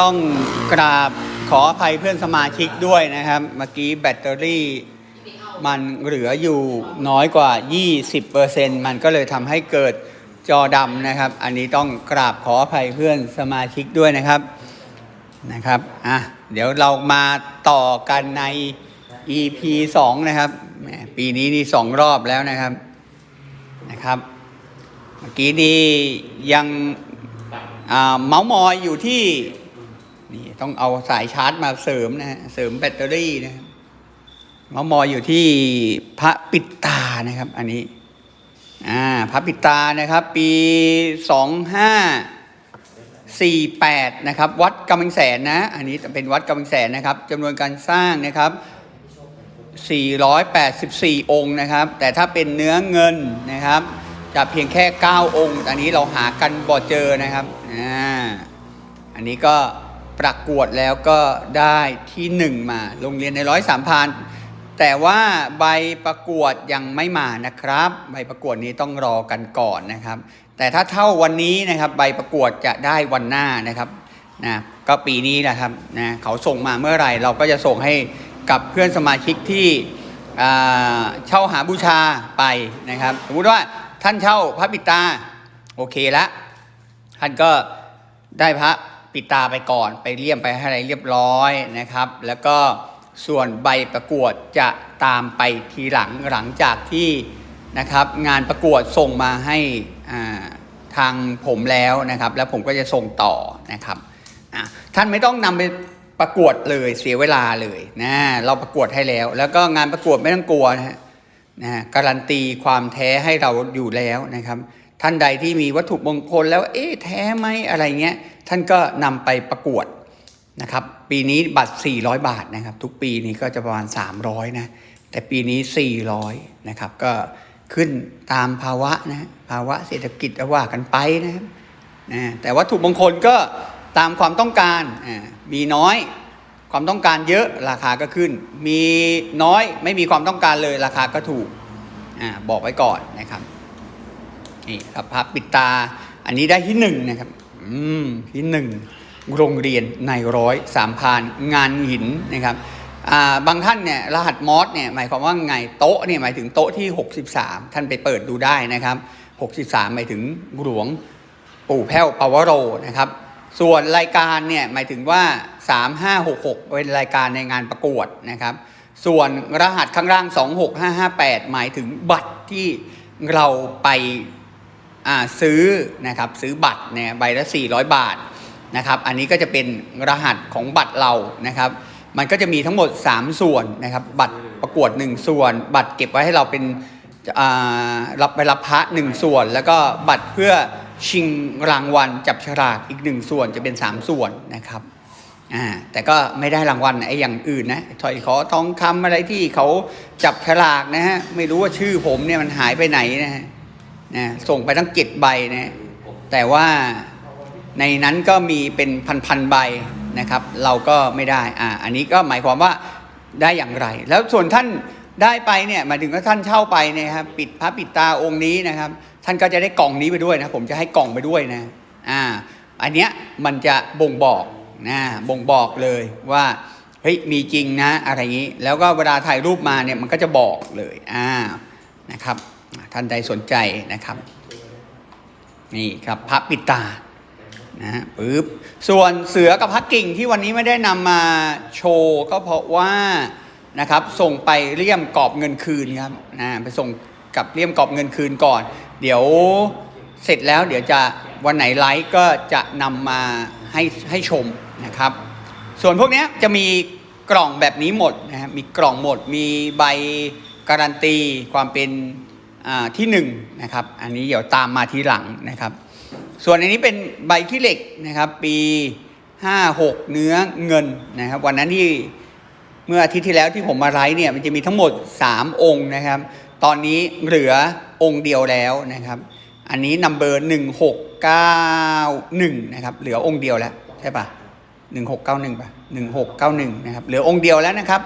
ต้องกราบขออภัยเพื่อนสมาชิกด้วยนะครับ เมื่อกี้แบตเตอรี่มันเหลืออยู่น้อยกว่า 20%มันก็เลยทำให้เกิดจอดำนะครับ อันนี้ต้องกราบขออภัยเพื่อนสมาชิกด้วยนะครับนะครับอะเดี๋ยวเรามาต่อกันใน EP 2 นะครับ ปีนี้นี่สองรอบแล้วนะครับนะครับ เมื่อกี้นี้ยังอ่าเมาส์มอยอยู่ที่ นี่ต้องเอาสายชาร์จมาเสริมนะฮะเสริมแบตเตอรี่นะครับมาส์มออยู่ที่พระปิดตานะครับ อันนี้อ่าพระปิดตานะครับ ปีสองห้าสี่แปดนะครับ วัดกำแพงแสนนะ อันนี้เป็นวัดกำแพงแสนนะครับจำนวนการสร้างนะครับ484องค์นะครับ แต่ถ้าเป็นเนื้อเงินนะครับ จะเพียงแค่9องค์ อันนี้เราหากันบ่เจอนะครับอ่าอันนี้ก็ ประกวดแล้วก็ได้ที่1มาโรงเรียนในร้อยสามพันแต่ว่าใบประกวดยังไม่มานะครับ ใบประกวดนี้ต้องรอกันก่อนนะครับ แต่ถ้าเท่าวันนี้นะครับใบประกวดจะได้วันหน้านะครับนะก็ปีนี้แหละครับนะเขาส่งมาเมื่อไหร่ เราก็จะส่งให้กับเพื่อนสมาชิกที่เช่าหาบูชาไปนะครับ สมมติว่าท่านเช่าพระปิดตาโอเคละท่านก็ได้พระ ปิดตาไปก่อนไปเลี่ยมไปให้อะไรเรียบร้อยนะครับ แล้วก็ส่วนใบประกวดจะตามไปทีหลังหลังจากที่นะครับงานประกวดส่งมาให้ทางผมแล้วนะครับ แล้วผมก็จะส่งต่อนะครับท่านไม่ต้องนำไปประกวดเลยเสียเวลาเลยนะเราประกวดให้แล้ว แล้วก็งานประกวดไม่ต้องกลัวนะฮนะฮะการันตีความแท้ให้เราอยู่แล้วนะครับ ท่านใดที่มีวัตถุมงคลแล้วเอ๊ะแท้ไหมอะไรเงี้ย ท่านก็นำไปประกวดนะครับปีนี้บัตร 400 บาทนะครับ ทุกปีนี้ก็จะประมาณ 300 นะ แต่ปีนี้ 400 นะครับ ก็ขึ้นตามภาวะนะภาวะเศรษฐกิจว่ากันไปนะครับนะแต่วัตถุมงคลก็ตามความต้องการมีน้อยความต้องการเยอะราคาก็ขึ้น มีน้อยไม่มีความต้องการเลยราคาก็ถูกอ่าบอกไว้ก่อนนะครับนี่ครับพระปิดตาอันนี้ได้ที่หนึ่งนะครับ ที่หนึ่งโรงเรียนในร้อยสามพานงานหินนะครับาบางท่านเนี่ยรหัสมอสเนี่ยหมายความว่าไงโต๊ะเนี่ยหมายถึงโต๊ะที่ 63 ท่านไปเปิดดูได้นะครับ 63 หมายถึงหลวงปู่แพ้วปวโรนะครับ ส่วนรายการเนี่ยหมายถึงว่า 3566 เป็นรายการในงานประกวดนะครับ ส่วนรหัสข้างล่าง 26558 หมายถึงบัตรที่เราไป ซื้อนะครับซื้อบัตรเนี่ยใบละ 400 บาทนะครับอันนี้ก็จะเป็นรหัสของบัตรเรานะครับ มันก็จะมีทั้งหมด 3 ส่วนนะครับบัตรประกวด 1 ส่วน บัตรเก็บไว้ให้เราเป็นอ่ารับไปรับพระหนึ่งส่วน แล้วก็บัตรเพื่อชิงรางวัลจับฉลากอีกหนึ่งส่วนจะเป็นสามส่วนนะครับอ่าแต่ก็ไม่ได้รางวัลไอ้อย่างอื่นนะถอยขอทองคำอะไรที่เขาจับฉลากนะฮะไม่รู้ว่าชื่อผมเนี่ยมันหายไปไหนนะฮะ นะส่งไปทั้งเจ็ดใบนะแต่ว่าในนั้นก็มีเป็นพันๆใบนะครับ เราก็ไม่ได้อ่าอันนี้ก็หมายความว่าได้อย่างไร แล้วส่วนท่านได้ไปเนี่ยหมายถึงว่าท่านเช่าไปนี่ยครับปิดพระปิดตาองค์นี้นะครับ ท่านก็จะได้กล่องนี้ไปด้วยนะผมจะให้กล่องไปด้วยนะอ่าอันเนี้ยมันจะบ่งบอกนะบ่งบอกเลยว่าเฮ้ยมีจริงนะอะไรอย่างนี้ แล้วก็เวลาถ่ายรูปมาเนี่ยมันก็จะบอกเลยอ่านะครับ ท่านใดสนใจนะครับ นี่ครับพระปิดตานะฮะปึ๊บส่วนเสือกับพักกิ่งที่วันนี้ไม่ได้นำมาโชว์ก็เพราะว่านะครับส่งไปเลี่ยมกรอบเงินคืนครับนะไปส่งกับเลี่ยมกรอบเงินคืนก่อน เดี๋ยวเสร็จแล้วเดี๋ยวจะวันไหนไลฟ์ก็จะนำมาให้ให้ชมนะครับ ส่วนพวกนี้จะมีกล่องแบบนี้หมดนะฮะมีกล่องหมด มีใบการันตีความเป็น ที่หนึ่งนะครับอันนี้เดี๋ยวตามมาทีหลังนะครับ ส่วนอันนี้เป็นใบขี้เหล็กนะครับ ปี 56 เนื้อเงินนะครับ วันนั้นที่เมื่ออาทิตย์ที่แล้วที่ผมมาไลฟ์เนี่ยมันจะมีทั้งหมด 3 องค์นะครับ ตอนนี้เหลือองค์เดียวแล้วนะครับ อันนี้นัมเบอร์1691นะครับเหลือองค์เดียวแล้วใช่ปะ1691ปะ1691นะครับเหลือองค์เดียวแล้วนะครับ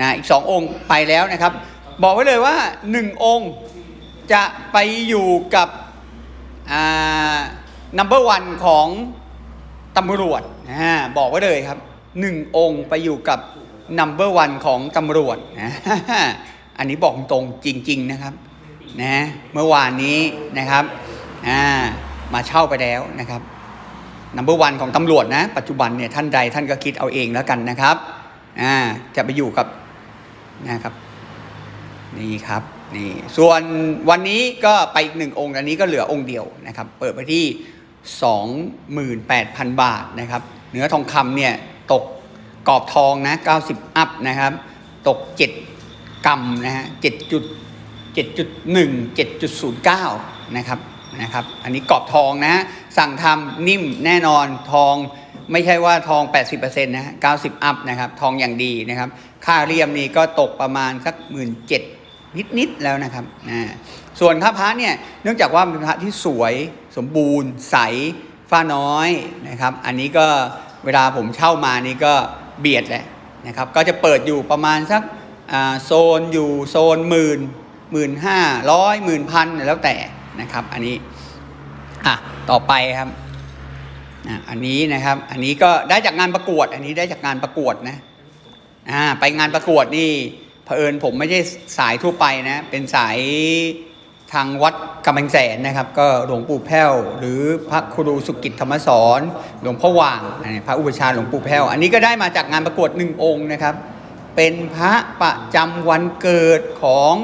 นะอีก 2 องค์ไปแล้วนะครับ บอกไว้เลยว่า1องค์จะไปอยู่กับอ่า number one ของตำรวจอ่าบอกไว้เลยครับหนึ่งองค์ไปอยู่กับนัมเบอร์วันของตำรวจนะอันนี้บอกตรงจริง ๆนะครับนะเมื่อวานนี้นะครับอ่ามาเช่าไปแล้วนะครับนัมเบอร์วันของตำรวจนะ ปัจจุบันเนี่ยท่านใดท่านก็คิดเอาเองแล้วกันนะครับอ่าจะไปอยู่กับนะครับ นี่ครับนี่ส่วนวันนี้ก็ไปอีกหนึ่งองค์อันนี้ก็เหลือองค์เดียวนะครับ เปิดไปที่ 28,000 บาทนะครับ เนื้อทองคำเนี่ยตกกรอบทองนะ90 อัพนะครับ ตก 7 กรัมนะฮะ7จุด7.1 7.09 นะครับนะครับ อันนี้กรอบทองนะสั่งทำนิ่มแน่นอนทองไม่ใช่ว่าทอง 80%นะ90 อัพนะครับ ทองอย่างดีนะครับ ค่าเรียมนี่ก็ตกประมาณสัก 1 7 0 0 นิดๆแล้วนะครับนะส่วนค่าพระเนี่ยเนื่องจากว่าเป็นพระที่สวยสมบูรณ์ ใสฝ้าน้อยนะครับ อันนี้ก็เวลาผมเช่ามานี่ก็เบียดแหละนะครับ ก็จะเปิดอยู่ประมาณสักโซนอยู่โซนหมื่นหมื่นห้าร้อยหมื่นพันแล้วแต่นะครับ อันนี้อะต่อไปครับอะอันนี้นะครับ อันนี้ก็ได้จากงานประกวด อันนี้ได้จากงานประกวดนะอ่าไปงานประกวดนี่ เผอิญผมไม่ใช่สายทั่วไปนะ เป็นสายทางวัดกำแพงแสนนะครับ ก็หลวงปู่แพ้ว หรือพระครูสุกิจธรรมสอนหลวงพ่อว่างพระอุปชาหลวงปู่แพ้ว อันนี้ก็ได้มาจากงานประกวดหนึ่งองค์นะครับ เป็นพระประจำวันเกิดของ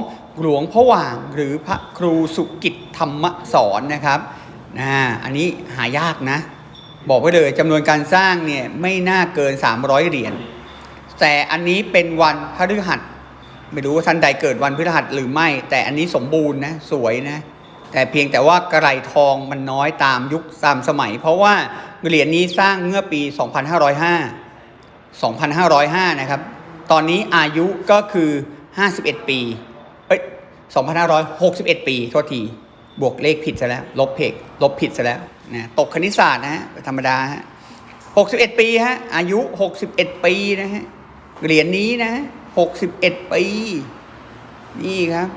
หลวงพ่อว่าง หรือพระครูสุกิจธรรมสอนนะครับนะอันนี้หายากนะ บอกไว้เลยจำนวนการสร้างเนี่ยไม่น่าเกิน 300 เหรียญแต่อันนี้เป็นวันพฤหัส ไม่รู้ว่าท่านใดเกิดวันพฤหัสหรือไม่ แต่อันนี้สมบูรณ์นะสวยนะ แต่เพียงแต่ว่ากระไรทองมันน้อยตามยุคตามสมัย เพราะว่าเหรียญนี้สร้างเมื่อปี 2505 2505 นะครับ ตอนนี้อายุก็คือ 51 ปี เอ้ย 2561 ปี โทษที บวกเลขผิดซะแล้ว ลบเพกลบผิดซะแล้วนะตกคณิตศาสตร์นะฮะธรรมดาฮะ 61 ปีฮะ อายุ 61 ปีนะฮะ เหรียญนี้นะ 61 ปี นี่ครับ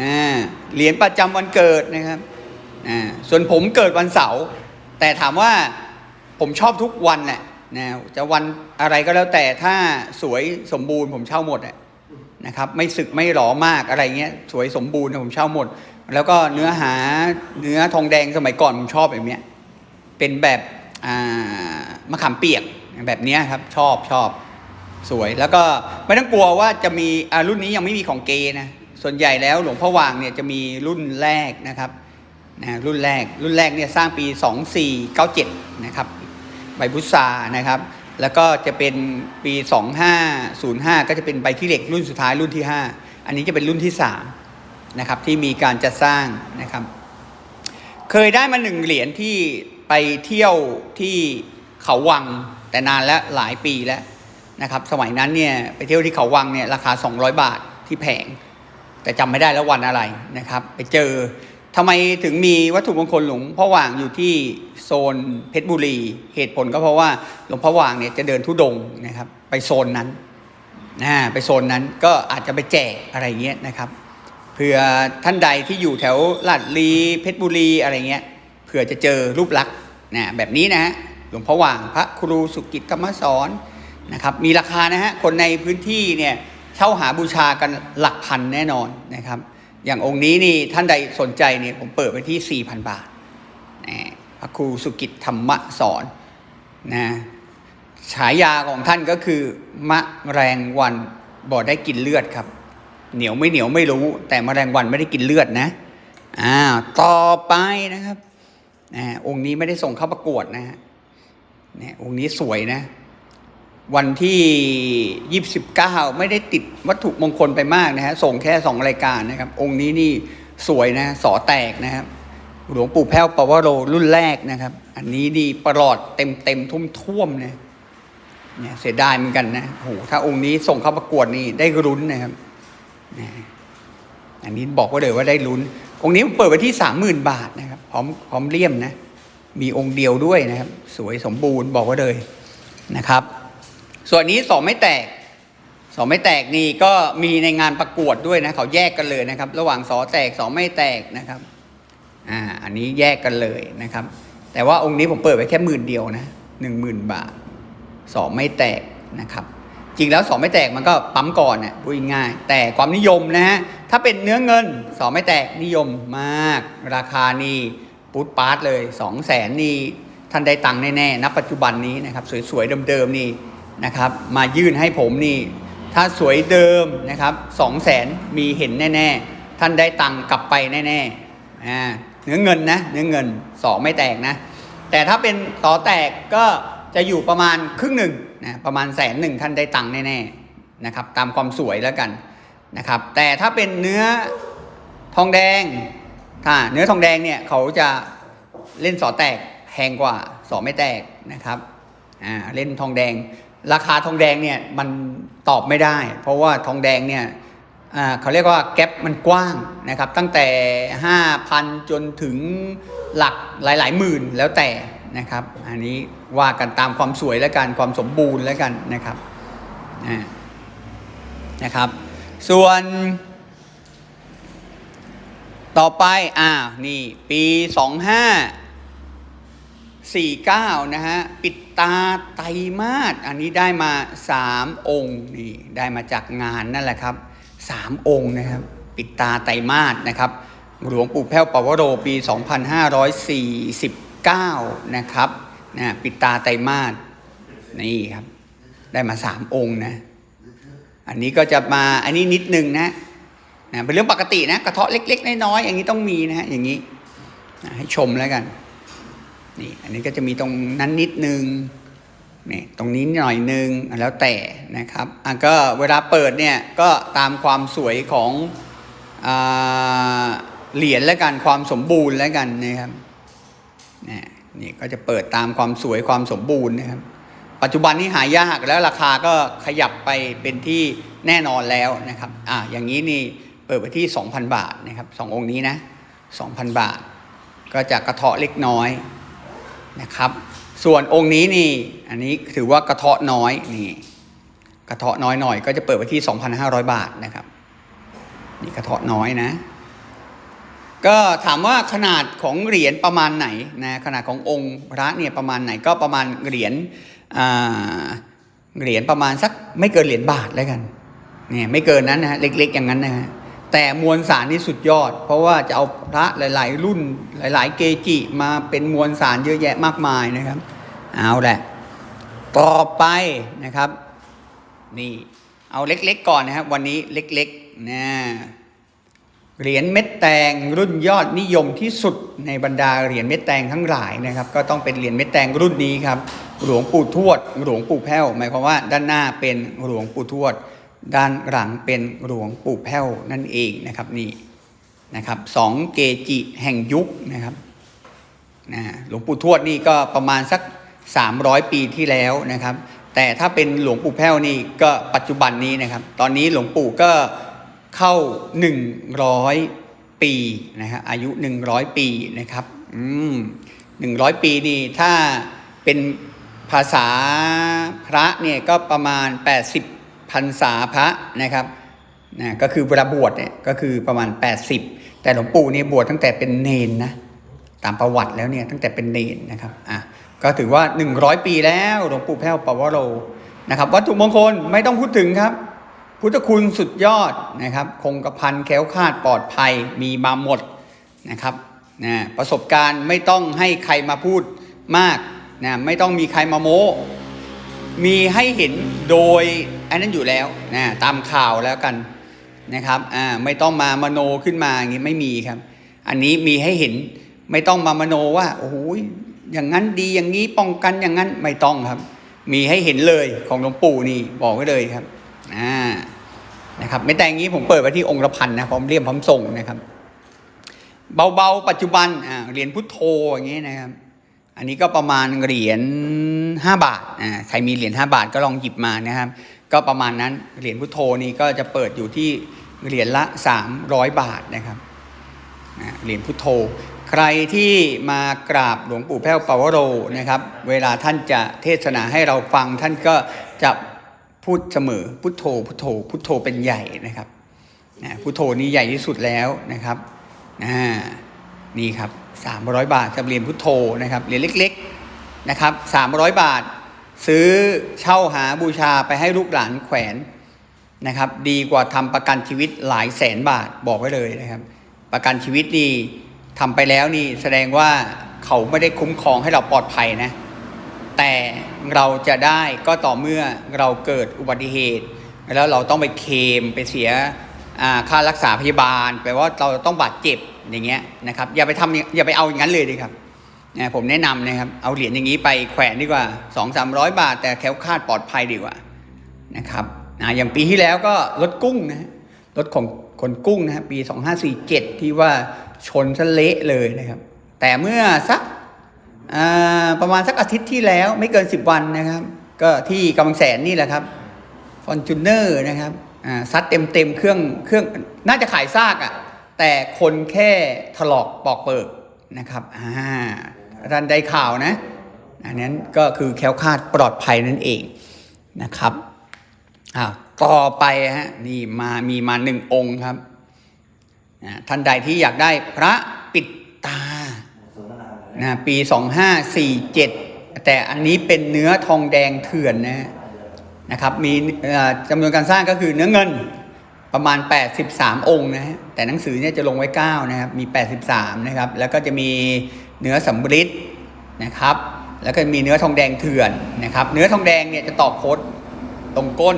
อ่าเหรียญประจำวันเกิดนะครับอ่าส่วนผมเกิดวันเสาร์แต่ถามว่าผมชอบทุกวันแหละนะจะวันอะไรก็แล้วแต่ถ้าสวยสมบูรณ์ผมเช่าหมดอะนะครับไม่สึกไม่หลอมากอะไรเงี้ยสวยสมบูรณ์ผมเช่าหมด แล้วก็เนื้อหาเนื้อทองแดงสมัยก่อนผมชอบแบบเนี้ยเป็นแบบอ่ามะขามเปียกแบบเนี้ยครับชอบชอบ สวยแล้วก็ไม่ต้องกลัวว่าจะมีรุ่นนี้ยังไม่มีของเกนะส่วนใหญ่แล้วหลวงพ่อวางเนี่ยจะมีรุ่นแรกนะครับนะรุ่นแรกรุ่นแรกเนี่ยสร้างปี 2497 นะครับใบพุทรานะครับ แล้วก็จะเป็นปี 2505 ก็จะเป็นใบขี้เหล็กรุ่นสุดท้ายรุ่นที่ 5 อันนี้จะเป็นรุ่นที่3นะครับที่มีการจัดสร้างนะครับ เคยได้มาหนึ่งเหรียญที่ไปเที่ยวที่เขาวังแต่นานแล้วหลายปีแล้ว นะครับสมัยนั้นเนี่ยไปเที่ยวที่เขาวังเนี่ยราคา 200 บาทที่แผง แต่จำไม่ได้แล้ววันอะไรนะครับไปเจอทำไมถึงมีวัตถุมงคลหลวงพ่อว่างอยู่ที่โซนเพชรบุรี เหตุผลก็เพราะว่าหลวงพ่อว่างเนี่ยจะเดินทุดงนะครับไปโซนนั้นนะไปโซนนั้นก็อาจจะไปแจกอะไรเงี้ยนะครับเผื่อท่านใดที่อยู่แถวลาดลีเพชรบุรีอะไรเงี้ยเผื่อจะเจอรูปลักษณ์นะแบบนี้นะฮะหลวงพ่อว่างพระครูสุกิจธรรมสอน นะครับมีราคานะฮะคนในพื้นที่เนี่ยเช่าหาบูชากันหลักพันแน่นอนนะครับ อย่างองค์นี้นี่ท่านใดสนใจเนี่ยผมเปิดไปที่ 4,000 บาทนะพระครูสุกิจธรรมสอนนะฉายาของท่านก็คือ มะแรงวันบ่ได้กินเลือดครับ เหนียวไม่เหนียวไม่รู้ แต่มะแมลงวันไม่ได้กินเลือดนะอ่าต่อไปนะครับนะองค์นี้ไม่ได้ส่งเข้าประกวดนะฮะเนี่ยองค์นี้สวยนะ วันที่ยี่สิบเก้าไม่ได้ติดวัตถุมงคลไปมากนะฮะ ส่งแค่สองรายการนะครับ องค์นี้นี่สวยนะสอแตกนะครับ หลวงปู่แพ้วปวโรรุ่นแรกนะครับ อันนี้ดีประหลอดเต็มเต็มทุ่มท่วมนะเนี่ยเสียดายเหมือนกันนะโหถ้าองค์นี้ส่งเข้าประกวดนี่ได้รุ้นนะครับนะอันนี้บอกว่าเลยว่าได้ลุ้น องค์นี้เปิดไปที่สามหมื่นบาทนะครับ พร้อมพร้อมเลี่ยมนะ มีองค์เดียวด้วยนะครับ สวยสมบูรณ์บอกว่าเลยนะครับ ส่วนนี้สองไม่แตกสองไม่แตกนี่ก็มีในงานประกวดด้วยนะเขาแยกกันเลยนะครับ ระหว่างสอแตกสองไม่แตกนะครับอ่าอันนี้แยกกันเลยนะครับ แต่ว่าองค์นี้ผมเปิดไว้แค่หมื่นเดียวนะหนึ่งหมื่นบาทสองไม่แตกนะครับ จริงแล้วสองไม่แตกมันก็ปั๊มก่อนเนี่ยพูดง่ายแต่ความนิยมนะฮะถ้าเป็นเนื้อเงินสองไม่แตกนิยมมาก ราคานี่ปูดปาร์ตเลยสองแสนนี่ท่านได้ตังค์แน่ๆณปัจจุบันนี้นะครับ สวยๆเดิมๆนี่ นะครับ มายื่นให้ผมนี่ ถ้าสวยเดิมนะครับสองแสนมีเห็นแน่ ๆ ท่านได้ตังค์กลับไปแน่ๆอ่าเนื้อเงินนะเนื้อเงินสองไม่แตกนะ แต่ถ้าเป็นต่อแตกก็จะอยู่ประมาณครึ่งหนึ่งนะประมาณแสนหนึ่งท่านได้ตังค์แน่ๆนะครับตามความสวยแล้วกันนะครับ แต่ถ้าเป็นเนื้อทองแดงถ้าเนื้อทองแดงเนี่ยเขาจะเล่นสอแตกแพงกว่าสอไม่แตกนะครับอ่าเล่นทองแดง ราคาทองแดงเนี่ยมันตอบไม่ได้ เพราะว่าทองแดงเนี่ยอ่าเขาเรียกว่าแกลบมันกว้างนะครับ ตั้งแต่ 5,000 จนถึงหลักหลาย ๆ หมื่นแล้วแต่นะครับ อันนี้ว่ากันตามความสวยแล้วกันความสมบูรณ์แล้วกันนะครับอ่านะครับ ส่วนต่อไป อ่า นี่ ปี 25 49 นะฮะ ปิด ตาไตรมาสอันนี้ได้มา3องค์นี่ได้มาจากงานนั่นแหละครับ3องค์นะครับ ปิดตาไตรมาสนะครับ หลวงปู่แพ้วปวโรปี 2549 นะครับนะปิดตาไตรมาสนี่ครับ ได้มา3องค์นะ อันนี้ก็จะมาอันนี้นิดนึงนะนะเป็นเรื่องปกตินะ กระเทาะเล็ก ๆ น้อยๆอย่างนี้ต้องมีนะฮะอย่างนี้ ให้ชมแล้วกัน นี่อันนี้ก็จะมีตรงนั้นนิดนึงนี่ตรงนี้หน่อยนึงแล้วแต่นะครับอะก็เวลาเปิดเนี่ยก็ตามความสวยของอาเหรียญแล้วกันความสมบูรณ์แล้วกันนะครับนี่นี่ก็จะเปิดตามความสวยความสมบูรณ์นะครับ ปัจจุบันนี้หายากแล้วราคาก็ขยับไปเป็นที่แน่นอนแล้วนะครับอ่าอย่างนี้นี่เปิดไปที่ 2,000 บาทนะครับสององค์นี้นะ2,000 บาท ก็จะกระเทาะเล็กน้อย นะครับ ส่วนองค์นี้นี่อันนี้ถือว่ากระเทาะน้อยนี่กระเทาะน้อยหน่อยก็จะเปิดไปที่ 2,500 บาทนะครับนี่กระเทาะน้อยนะ ก็ถามว่าขนาดของเหรียญประมาณไหนนะขนาดขององค์พระเนี่ยประมาณไหนก็ประมาณเหรียญเหรียญประมาณสักไม่เกินเหรียญบาทแล้วกันเนี่ยไม่เกินนั้นนะฮะเล็ก ๆ อย่างนั้นนะฮะ แต่มวลสารนี่สุดยอด เพราะว่าจะเอาพระหลาย ๆ รุ่นหลาย ๆ เกจิมาเป็นมวลสารเยอะแยะมากมายนะครับ เอาแหละ ต่อไปนะครับ นี่เอาเล็ก ๆ ก่อนนะครับ วันนี้เล็กๆนะเหรียญเม็ดแตงรุ่นยอดนิยมที่สุดในบรรดาเหรียญเม็ดแตงทั้งหลายนะครับ ก็ต้องเป็นเหรียญเม็ดแตงรุ่นนี้ครับ หลวงปู่ทวด หลวงปู่แพ้วหมายความว่าด้านหน้าเป็นหลวงปู่ทวด ด้านหลังเป็นหลวงปู่แพ้วนั่นเองนะครับนี่นะครับสองเกจิแห่งยุคนะครับนะหลวงปู่ทวดนี่ก็ประมาณสัก 300 ปีที่แล้วนะครับ แต่ถ้าเป็นหลวงปู่แพ้วนี่ก็ปัจจุบันนี้นะครับ ตอนนี้หลวงปู่ก็เข้า 100 ปีนะฮะอายุ 100 ปีนะครับอืม100ปีนี่ถ้าเป็นภาษาพระเนี่ยก็ประมาณ 80 พรรษาพระนะครับนะก็คือเวลาบวชเนี่ยก็คือประมาณ 80 แต่หลวงปู่เนี่ยบวชตั้งแต่เป็นเนนนะตามประวัติแล้วเนี่ยตั้งแต่เป็นเนนนะครับอะก็ถือว่า 100 ปีแล้วหลวงปู่แพ้วปวโรนะครับวัตถุมงคลไม่ต้องพูดถึงครับ พุทธคุณสุดยอดนะครับ คงกระพันแค้วคาดปลอดภัยมีมาหมดนะครับนะประสบการณ์ไม่ต้องให้ใครมาพูดมากนะไม่ต้องมีใครมาโม้มีให้เห็นโดย อันนั้นอยู่แล้วนะตามข่าวแล้วกันนะครับอ่าไม่ต้องมามโนขึ้นมาอย่างนี้ไม่มีครับ อันนี้มีให้เห็นไม่ต้องมามโนว่าโอ้โหอย่างนั้นดีอย่างนี้ป้องกันอย่างนั้นไม่ต้องครับ มีให้เห็นเลยของหลวงปู่นี่บอกไว้เลยครับอ่านะครับไม่แต่อย่างนี้ผมเปิดไว้ที่องค์ละพันนะพร้อมเรียมพร้อมส่งนะครับ เบาๆปัจจุบันอ่าเหรียญพุทโธอย่างนี้นะครับ อันนี้ก็ประมาณเหรียญ5บาทอ่าใครมีเหรียญ5บาทก็ลองหยิบมานะครับ ก็ประมาณนั้นเหรียญพุทโธนี่ก็จะเปิดอยู่ที่เหรียญละ 300 บาทนะครับเหรียญพุทโธ ใครที่มากราบหลวงปู่แพ้วปาวโรนะครับ เวลาท่านจะเทศนาให้เราฟังท่านก็จะพูดเสมอพุทโธพุทโธพุทโธเป็นใหญ่นะครับนะพุทโธนี่ใหญ่ที่สุดแล้วนะครับอ่านี่ครับ300 บาทกับเหรียญพุทโธนะครับเหรียญเล็ก ๆนะครับ300 บาท ซื้อเช่าหาบูชาไปให้ลูกหลานแขวนนะครับ ดีกว่าทำประกันชีวิตหลายแสนบาทบอกไว้เลยนะครับ ประกันชีวิตนี่ทำไปแล้วนี่แสดงว่าเขาไม่ได้คุ้มครองให้เราปลอดภัยนะ แต่เราจะได้ก็ต่อเมื่อเราเกิดอุบัติเหตุ แล้วเราต้องไปเคมไปเสียค่ารักษาพยาบาลแปลว่าเราต้องบาดเจ็บอย่างเงี้ยนะครับอย่าไปทำอย่าไปเอาอย่างนั้นเลยดีครับ นะผมแนะนำนะครับ เอาเหรียญอย่างนี้ไปแขวนดีกว่า 2 3 0 0 บาท แต่แคล้วคลาดปลอดภัยดีกว่านะครับอ่าอย่างปีที่แล้วก็รถกุ้งนะรถของคนกุ้งนะปี 2547 ที่ว่าชนซะเละเลยนะครับ แต่เมื่อสักประมาณสักอาทิตย์ที่แล้วไม่เกิน 10 วันนะครับ ก็ที่กำลังแสนนี่แหละครับฟอนจูเนอร์นะครับซัดเต็มเต็มเครื่องเครื่องน่าจะขายซากอะ่ะแต่คนแค่ถลอกปอกเปิกนะครับอ่า ท่านได้ข่าวนะอันนั้นก็คือแคล้วคลาดปลอดภัยนั่นเองนะครับอ่าต่อไปฮะนี่มามีมาหนึ่งองค์ครับท่านใดที่อยากได้พระปิดตานะปี 2547 แต่อันนี้เป็นเนื้อทองแดงเถื่อนนะนะครับมีจำนวนการสร้างก็คือเนื้อเงินประมาณ 83 องค์นะฮะแต่หนังสือเนี่ยจะลงไว้ 9 นะครับ มี 83 นะครับ แล้วก็จะมี เนื้อสำริดนะครับ แล้วก็มีเนื้อทองแดงเถื่อนนะครับ เนื้อทองแดงเนี่ยจะตอกโคดตรงก้น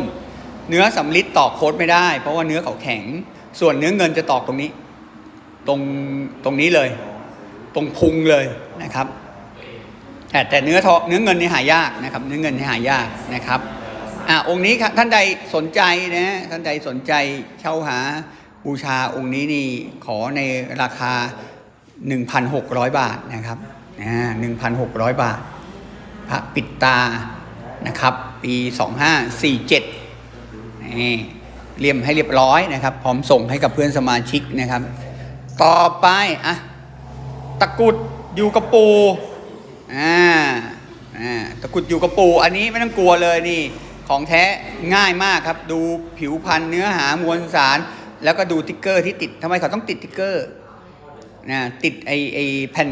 เนื้อสำริดตอกโคดไม่ได้ เพราะว่าเนื้อเขาแข็ง ส่วนเนื้อเงินจะตอกตรงนี้ ตรงตรงนี้เลย ตรงพุงเลยนะครับ แต่แต่เนื้อทองเนื้อเงินนี่หายากนะครับ เนื้อเงินนี่หายากนะครับอ่าองค์นี้ท่านใดสนใจนะท่านใดสนใจเช่าหาบูชาองค์นี้นี่ขอในราคา 1,600 บาทนะครับนะ1,600 บาท พระปิดตานะครับ ปี 2547นี่เรียมให้เรียบร้อยนะครับ พร้อมส่งให้กับเพื่อนสมาชิกนะครับ ต่อไปอะตะกุดอยู่กับปูอ่าอ่าตะกุดอยู่กับปู อันนี้ไม่ต้องกลัวเลยนี่ ของแท้ง่ายมากครับ ดูผิวพันธุ์เนื้อหามวลสาร แล้วก็ดูติ๊กเกอร์ที่ติดทำไมเขาต้องติดติ๊กเกอร์ นะติดไอไอแผ่น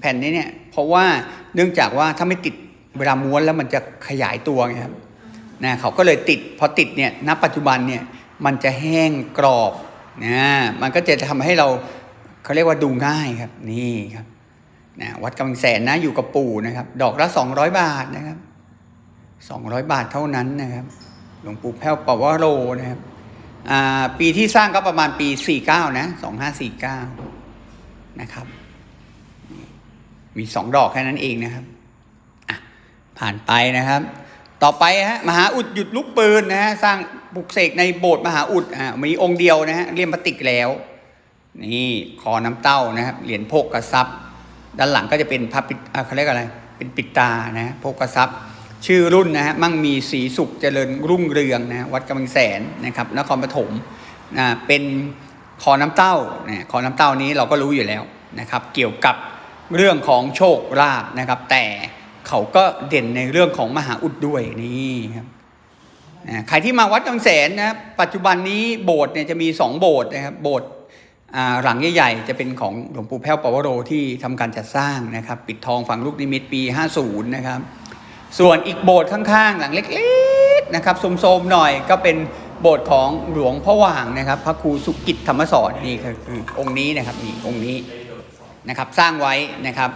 แผ่นนี้เนี่ยเพราะว่าเนื่องจากว่าถ้าไม่ติดเวลาม้วนแล้วมันจะขยายตัวไงครับนะเขาก็เลยติดพอติดเนี่ยณปัจจุบันเนี่ยมันจะแห้งกรอบนะมันก็จะทำให้เราเขาเรียกว่าดูง่ายครับนี่ครับนะวัดกำลังแสนนะอยู่กับปู่นะครับ ดอกละสองร้อยบาทนะครับสองร้อยบาทเท่านั้นนะครับ หลวงปู่แพ้วปวโรนะครับปีที่สร้างก็ประมาณปีสี่เก้านะสองห้าสี่เก้า นะครับ มีสองดอกแค่นั้นเองนะครับผ่านไปนะครับ ต่อไปฮะมหาอุดหยุดลูกปืนนะฮะสร้างปลุกเสกในโบสถ์มหาอุดอ่ามีองค์เดียวนะฮะเลี่ยมพลาติกแล้ว นี่คอน้ำเต้านะครับเหรียญโพกกระซับด้านหลังก็จะเป็นพระปิดอาเขาเรียกอะไร เป็นปิดตานะโพกกระซับชื่อรุ่นนะฮะมั่งมีสีสุขเจริญรุ่งเรืองนะวัดกำแพงแสนนะครับนครปฐมนะเป็น คอน้ำเต้าเนะคอน้ำเต้านี้เราก็รู้อยู่แล้วนะครับ เกี่ยวกับเรื่องของโชคลาภนะครับ แต่เขาก็เด่นในเรื่องของมหาอุดด้วยนี่ครับใครที่มาวัดกำแสนนะครับปัจจุบันนี้โบสถ์เนี่ยจะมีสองโบสถ์นะครับโบสถ์หลังใหญ่ๆจะเป็นของหลวงปู่แพ้วปวโรที่ทำการจัดสร้างนะครับ ปิดทองฝังลูกนิมิตปี 50 นะครับ ส่วนอีกโบสถ์ข้างๆ หลังเล็กๆนะครับโสมๆหน่อยก็เป็น โบสถ์ของหลวงพ่อว่างนะครับ พระครูสุกิจธรรมสอนนี่คือคือองค์นี้นะครับนี่องค์นี้นะครับสร้างไว้นะครับ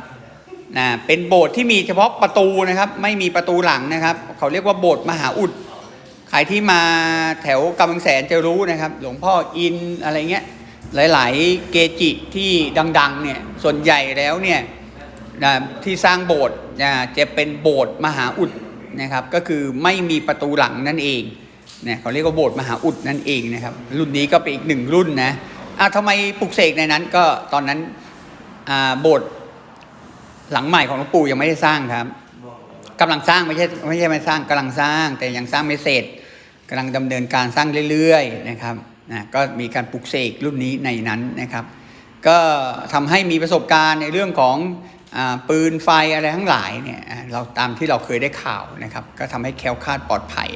นะเป็นโบสถ์ที่มีเฉพาะประตูนะครับ ไม่มีประตูหลังนะครับ เขาเรียกว่าโบสถ์มหาอุดใครที่มาแถวกำแพงแสนจะรู้นะครับ หลวงพ่ออินอะไรเงี้ยหลาย ๆ เกจิที่ดัง ๆ เนี่ยส่วนใหญ่แล้วเนี่ยนะที่สร้างโบสถ์นะจะเป็นโบสถ์มหาอุดนะครับ ก็คือไม่มีประตูหลังนั่นเอง เนี่ยเขาเรียกว่าโบสถ์มหาอุดนั่นเองนะครับ รุ่นนี้ก็เป็นอีกหนึ่งรุ่นนะอะทำไมปลุกเสกในนั้นก็ตอนนั้นอ่าโบสถ์หลังใหม่ของหลวงปู่ยังไม่ได้สร้างครับกำลังสร้างไม่ใช่ไม่ใช่ไม่สร้างกำลังสร้าง แต่ยังสร้างไม่เสร็จกำลังดำเนินการสร้างเรื่อยๆนะครับนะก็มีการปลุกเสกรุ่นนี้ในนั้นนะครับ ก็ทำให้มีประสบการณ์ในเรื่องของอปืนไฟอะไรทั้งหลายเนี่ยเราตามที่เราเคยได้ข่าวนะครับ ก็ทำให้แคล้วคลาดปลอดภัย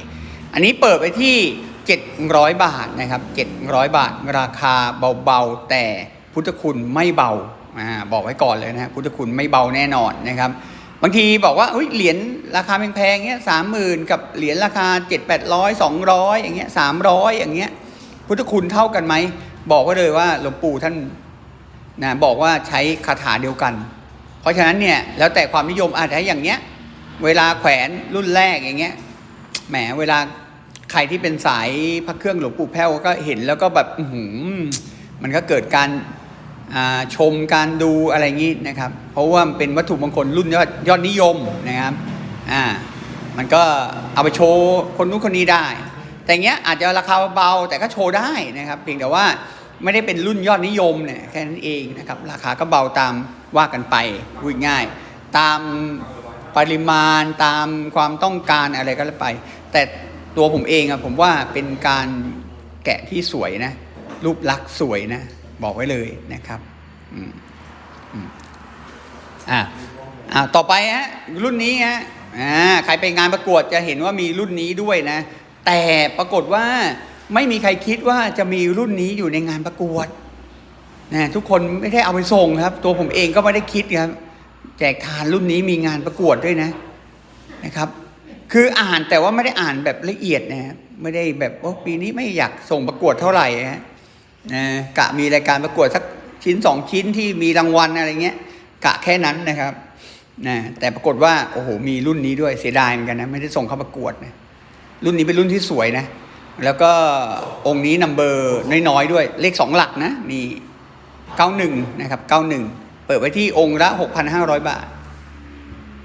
อันนี้เปิดไปที่ 700 บาทนะครับ 700 บาทราคาเบาๆ แต่พุทธคุณไม่เบาอ่าบอกไว้ก่อนเลยนะพุทธคุณไม่เบาแน่นอนนะครับ บางทีบอกว่าอุ๊ยเหรียญราคาแพงๆเงี้ยสามหมื่นกับเหรียญราคาเจ็ดแปดร้อยสองร้อยอย่างเงี้ยสามร้อยอย่างเงี้ยพุทธคุณเท่ากันไหมบอกไว่าเลยว่าหลวงปู่ท่านนะบอกว่าใช้คาถาเดียวกัน เพราะฉะนั้นเนี่ยแล้วแต่ความนิยมอาจจะอย่างเงี้ยเวลาแขวนรุ่นแรกอย่างเงี้ยแหมเวลา ใครที่เป็นสายพระเครื่องหลวงปู่แพ้วก็เห็นแล้วก็แบบมันก็เกิดการชมการดูอะไรอย่างงี้นะครับ เพราะว่ามันเป็นวัตถุมงคลรุ่นยอดยอดนิยมนะครับอ่ามันก็เอาไปโชว์คนนู้นคนนี้ได้ แต่เงี้ยอาจจะราคาเบาแต่ก็โชว์ได้นะครับเพียงแต่ว่าไม่ได้เป็นรุ่นยอดนิยมเนี่ยแค่นั้นเองนะครับราคาก็เบาตามว่ากันไปพูดง่าย ตามปริมาณตามความต้องการอะไรก็แล้วไป แต่ ตัวผมเองอะผมว่าเป็นการแกะที่สวยนะ รูปลักษณ์สวยนะ บอกไว้เลยนะครับอ่าอ่าต่อไปฮะรุ่นนี้ฮะอ่าใครไปงานประกวดจะเห็นว่ามีรุ่นนี้ด้วยนะ แต่ปรากฏว่าไม่มีใครคิดว่าจะมีรุ่นนี้อยู่ในงานประกวดนะทุกคนไม่ได้เอาไปส่งครับ ตัวผมเองก็ไม่ได้คิดครับ แจกทานรุ่นนี้มีงานประกวดด้วยนะนะครับ คืออ่านแต่ว่าไม่ได้อ่านแบบละเอียดนะฮะไม่ได้แบบว่าปีนี้ไม่อยากส่งประกวดเท่าไหร่ฮะนะกะมีรายการประกวดสักชิ้นสองชิ้นที่มีรางวัลอะไรเงี้ย กะแค่นั้นนะครับนะแต่ปรากฏว่าโอ้โหมีรุ่นนี้ด้วยเสียดายเหมือนกันนะไม่ได้ส่งเข้าประกวดนะรุ่นนี้เป็นรุ่นที่สวยนะ แล้วก็องค์นี้นัมเบอร์น้อยๆด้วยเลขสองหลักนะนี่เก้าหนึ่งนะครับเก้าหนึ่งเปิดไว้ที่องค์ละหกพันห้าร้อยบาท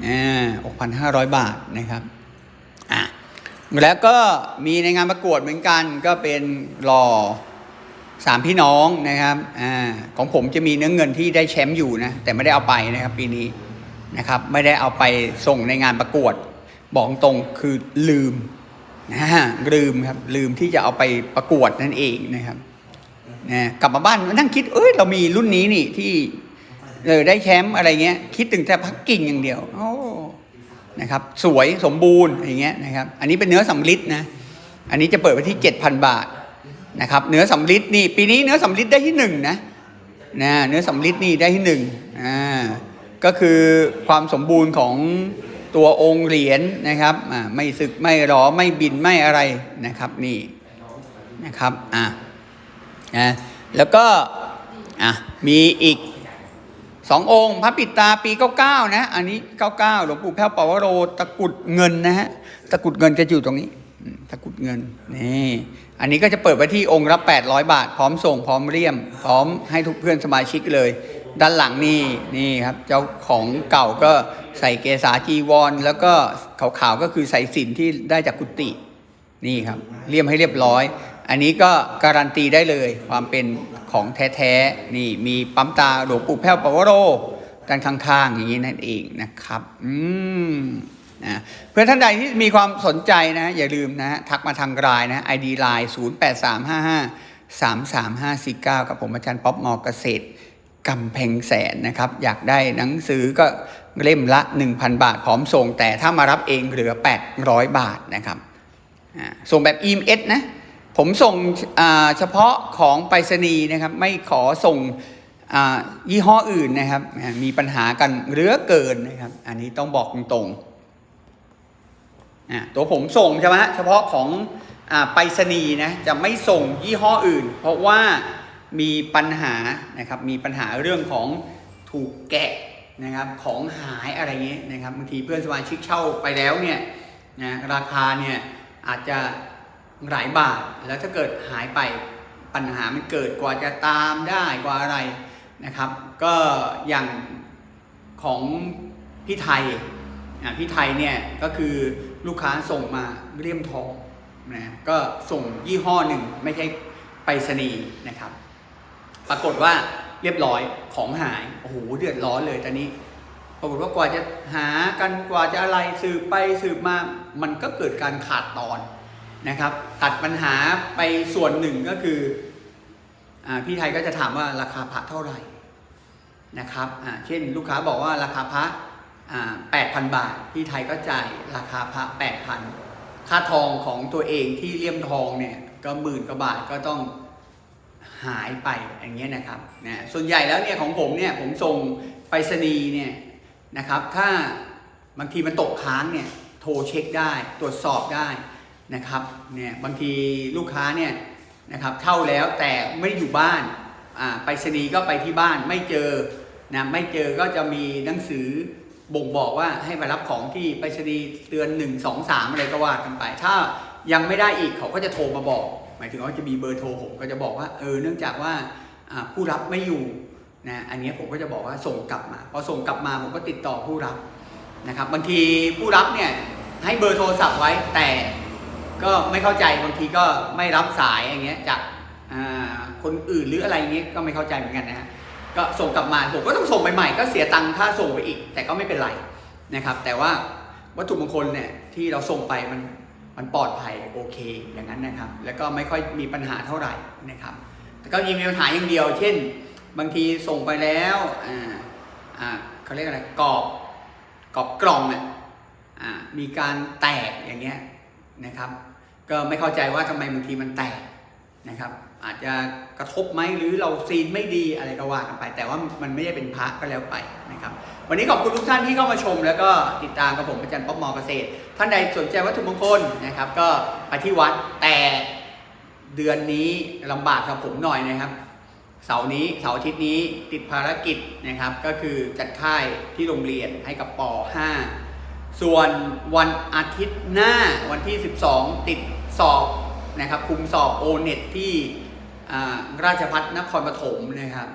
อ่าหกพันห้าร้อยบาทนะครับ แล้วก็มีในงานประกวดเหมือนกันก็เป็นหล่อสามพี่น้องนะครับอ่าของผมจะมีเนื้อเงินที่ได้แชมป์อยู่นะแต่ไม่ได้เอาไปนะครับปีนี้นะครับ ไม่ได้เอาไปส่งในงานประกวด บอกตรงคือลืมนะฮะลืมครับลืมที่จะเอาไปประกวดนั่นเองนะครับนะกลับมาบ้านนั่งคิดเอ้ยเรามีรุ่นนี้นี่ที่เออได้แชมป์อะไรเงี้ย คิดถึงแต่พักกิ่งอย่างเดียวโอ้ นะครับสวยสมบูรณ์อย่างเงี้ยนะครับอันนี้เป็นเนื้อสำลิดนะอันนี้จะเปิดไปที่ 7,000 บาทนะครับเนื้อสำลิดนี่ปีนี้เนื้อสำลิดได้ที่หนึ่งนะนะเนื้อสำลิดนี่ได้ที่หนึ่งอ่าก็คือความสมบูรณ์ของตัวองค์เหรียญนะครับอ่าไม่สึกไม่รอไม่บินไม่อะไรนะครับนี่นะครับอะนะแล้วก็อะมีอีก สององค์ พระปิดตาปี 99 นะ อันนี้ 99 หลวงปู่แพ้วปวโรตะกุดเงินนะฮะตะกุดเงินจะอยู่ตรงนี้ตะกุดเงินนี่อันนี้ก็จะเปิดไว้ที่องค์ละ800 บาท พร้อมส่งพร้อมเรียม พร้อมให้ทุกเพื่อนสมาชิกเลย ด้านหลังนี่นี่ครับ เจ้าของเก่าก็ใส่เกษาจีวร แล้วก็ขาวๆก็คือใส่สินที่ได้จากกุฏินี่ครับเลี่ยมให้เรียบร้อย อันนี้ก็การันตีได้เลยความเป็นของแท้ๆนี่มีปั๊มตาหลวงปู่แพ้วปวโรด้านข้างๆอย่างนี้นั่นเองนะครับ อืมนะเพื่อนท่านใดที่มีความสนใจนะอย่าลืมนะ ทักมาทางไลน์นะ ID line 0 8 3 5 5 3 3 5 4 9 กับผมอาจารย์ป๊อปมอเกษตรกำแพงแสนนะครับ อยากได้หนังสือก็เล่มละ 1,000 บาทพร้อมส่ง แต่ถ้ามารับเองเหลือ 800 บาทนะครับอ่าส่งแบบ EMS นะ ผมส่งเฉพาะของไปรษณีย์นะครับ ไม่ขอส่งยี่ห้ออื่นนะครับ มีปัญหากันเหลือเกินนะครับ อันนี้ต้องบอกตรงๆตัวผมส่งใช่ไหมเฉพาะของอไปรษณีย์นะจะไม่ส่งยี่ห้ออื่น เพราะว่ามีปัญหานะครับ มีปัญหาเรื่องของถูกแกะนะครับ ของหายอะไรเงี้ยนะครับบางทีเพื่อนสมาชิกเช่าไปแล้วเนี่ยนะราคาเนี่ยอาจจะ หลายบาทแล้วถ้าเกิดหายไปปัญหามันเกิดกว่าจะตามได้กว่าอะไรนะครับ ก็อย่างของพี่ไทยอะพี่ไทยเนี่ยก็คือลูกค้าส่งมาเลี่ยมทองนะก็ส่งยี่ห้อหนึ่งไม่ใช่ไปรษณีย์นะครับ ปรากฏว่าเรียบร้อยของหายโอ้โหเดือดร้อนเลยตอนนี้ ปรากฏว่ากว่าจะหากันกว่าจะอะไรสืบไปสืบมามันก็เกิดการขาดตอน นะครับ ตัดปัญหาไปส่วนหนึ่งก็คืออพี่ไทยก็จะถามว่าราคาพระเท่าไหร่นะครับเช่นลูกค้าบอกว่าราคาพระแปดพันบาท พี่ไทยก็จ่ายราคาพระแปดพันค่าทองของตัวเองที่เลี่ยมทองเนี่ยก็หมื่นกว่าบาทก็ต้องหายไปอย่างเงี้ยนะครับนะส่วนใหญ่แล้วเนี่ยของผมเนี่ยผมส่งไปรษณีย์เนี่ยนะครับ ถ้าบางทีมันตกค้างเนี่ยโทรเช็คได้ตรวจสอบได้ นะครับเนี่ยบางทีลูกค้าเนี่ยนะครับเข้าแล้วแต่ไม่ได้อยู่บ้านอ่าไปรษณีก็ไปที่บ้านไม่เจอนะไม่เจอก็จะมีหนังสือบ่งบอกว่าให้มารับของที่ไปรษณีเตือน 1 2 3 อะไรก็ว่ากันไป ถ้ายังไม่ได้อีกเขาก็จะโทรมาบอก หมายถึงว่าจะมีเบอร์โทรผมก็จะบอกว่าเออเนื่องจากว่าผู้รับไม่อยู่นะอันนี้ผมก็จะบอกว่าส่งกลับมาพอส่งกลับมาผมก็ติดต่อผู้รับนะครับบางทีผู้รับเนี่ยให้เบอร์โทรศัพท์ไว้แต่ ก็ไม่เข้าใจบางทีก็ไม่รับสายอย่างเงี้ยจากคนอื่นหรืออะไรเงี้ยก็ไม่เข้าใจเหมือนกันนะฮะก็ส่งกลับมาผมก็ต้องส่งไปใหม่ก็เสียตังค่าส่งไปอีก แต่ก็ไม่เป็นไรนะครับ แต่ว่าวัตถุมงคลเนี่ยที่เราส่งไปมันมันปลอดภัยโอเคอย่างนั้นนะครับ แล้วก็ไม่ค่อยมีปัญหาเท่าไหร่นะครับแต่ก็ยังมีปัญหาอย่างเดียว เช่น บางทีส่งไปแล้วอ่าอ่าเขาเรียกอะไรกรอบกรอบกล่องเนี่ยอ่ามีการแตกอย่างเงี้ย นะครับ ก็ไม่เข้าใจว่าทำไมบางทีมันแตกนะครับ อาจจะกระทบไหมหรือเราซีนไม่ดีอะไรก็ว่ากันไป แต่ว่ามันไม่ได้เป็นพระก็แล้วไปนะครับ วันนี้ขอบคุณทุกท่านที่เข้ามาชม แล้วก็ติดตามกับผมอาจารย์ป๊อปมอเกษตร ท่านใดสนใจวัตถุมงคลนะครับ ก็ไปที่วัดแต่เดือนนี้ลำบากกับผมหน่อยนะครับเสาร์นี้เสาร์อาทิตย์นี้ติดภารกิจนะครับ ก็คือจัดค่ายที่โรงเรียนให้กับป .5 ส่วนวันอาทิตย์หน้าวันที่ 12 ติดสอบนะครับคุมสอบโอเน็ตที่ราชพัฒนครปฐมนะครับ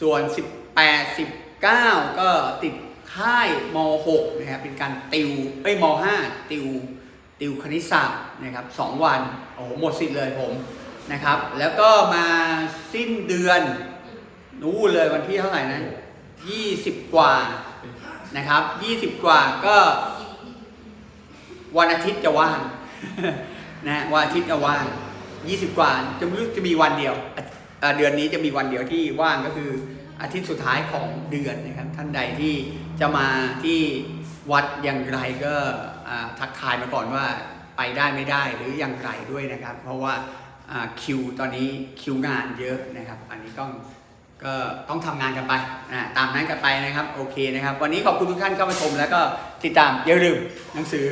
ส่วน 18 19 ก็ติดค่ายม .6 นะครับ เป็นการติวเอ้ยม .5 ติว ติวคณิตศาสตร์นะครับ 2 วัน โอ้โห หมดสิทธิ์เลยผมนะครับ แล้วก็มาสิ้นเดือน นู้เลยวันที่เท่าไหร่นะ 20 กว่านะครับ 20 กว่าก็ วันอาทิตย์จะว่างนะวันอาทิตย์จะว่าง20กว่าจะไม่รู้จะมีวันเดียวเดือนนี้จะมีวันเดียวที่ว่างก็คืออาทิตย์สุดท้ายของเดือนนะครับท่านใดที่จะมาที่วัดอย่างไรก็ทักทายมาก่อนว่าไปได้ไม่ได้หรืออย่างไรด้วยนะครับ เพราะว่าคิวตอนนี้คิวงานเยอะนะครับ อันนี้ต้องก็ต้องทำงานกันไปอ่าตามนั้นกันไปนะครับ โอเคนะครับ วันนี้ขอบคุณทุกท่านเข้ามาชม แล้วก็ติดตามอย่าลืมหนังสือ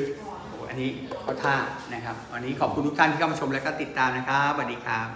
อันนี้เขาท่านะครับ วันนี้ขอบคุณทุกท่านที่เข้ามาชมและก็ติดตามนะครับสวัสดีครับ